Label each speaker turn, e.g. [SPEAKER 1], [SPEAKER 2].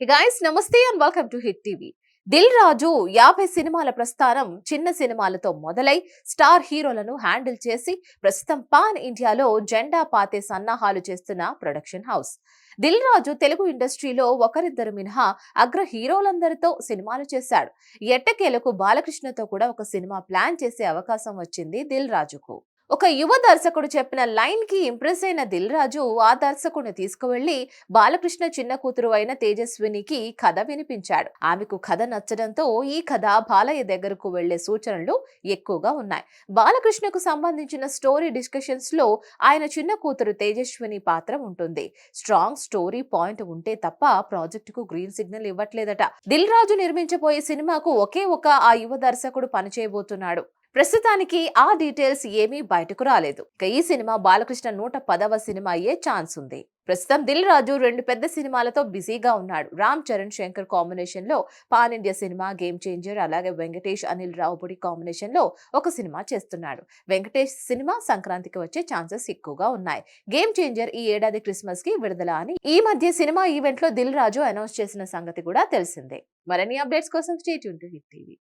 [SPEAKER 1] Guys నమస్తే and welcome to Hit TV Dil Raju యాభై సినిమాల ప్రస్థానం చిన్న సినిమాలతో మొదలై స్టార్ హీరోలను హ్యాండిల్ చేసి ప్రస్తుతం పాన్ ఇండియాలో జెండా పాతే సన్నాహాలు చేస్తున్న ప్రొడక్షన్ హౌస్. దిల్ రాజు తెలుగు ఇండస్ట్రీలో ఒకరిద్దరు మినహా అగ్ర హీరోలందరితో సినిమాలు చేశాడు. ఎట్టకేలకు బాలకృష్ణతో కూడా ఒక సినిమా ప్లాన్ చేసే అవకాశం వచ్చింది దిల్ రాజుకు. ఒక యువ దర్శకుడు చెప్పిన లైన్కి ఇంప్రెస్ అయిన దిల్ రాజు ఆ దర్శకుడిని తీసుకువెళ్ళి బాలకృష్ణ చిన్న కూతురు అయిన తేజస్వినికి కథ వినిపించాడు. ఆమెకు కథ నచ్చడంతో ఈ కథ బాలయ్య దగ్గరకు వెళ్ళే సూచనలు ఎక్కువగా ఉన్నాయి. బాలకృష్ణకు సంబంధించిన స్టోరీ డిస్కషన్స్లో ఆయన చిన్న కూతురు తేజస్విని పాత్ర ఉంటుంది. స్ట్రాంగ్ స్టోరీ పాయింట్ ఉంటే తప్ప ప్రాజెక్టుకు గ్రీన్ సిగ్నల్ ఇవ్వట్లేదట. దిల్ రాజు నిర్మించబోయే సినిమాకు ఒకే ఒక ఆ యువ దర్శకుడు పనిచేయబోతున్నాడు. ప్రస్తుతానికి ఆ డీటెయిల్స్ ఏమీ బయటకు రాలేదు. ఇక ఈ సినిమా బాలకృష్ణ నూట పదవ సినిమా అయ్యే ఛాన్స్ ఉంది. ప్రస్తుతం దిల్ రాజు రెండు పెద్ద సినిమాలతో బిజీగా ఉన్నాడు. రామ్ చరణ్ శంకర్ కాంబినేషన్లో pan India cinema Game Changer అలాగే వెంకటేష్ అనిల్ రావుపూడి కాంబినేషన్లో ఒక సినిమా చేస్తున్నాడు. వెంకటేష్ సినిమా సంక్రాంతికి వచ్చే ఛాన్సెస్ ఎక్కువగా ఉన్నాయి. గేమ్ చేంజర్ ఈ ఏడాది క్రిస్మస్కి విడుదల అని ఈ మధ్య సినిమా ఈవెంట్లో దిల్ రాజు అనౌన్స్ చేసిన సంగతి కూడా తెలిసిందే. మరిన్ని అప్డేట్స్ కోసం స్టేట్ ఉంటుంది టీవీ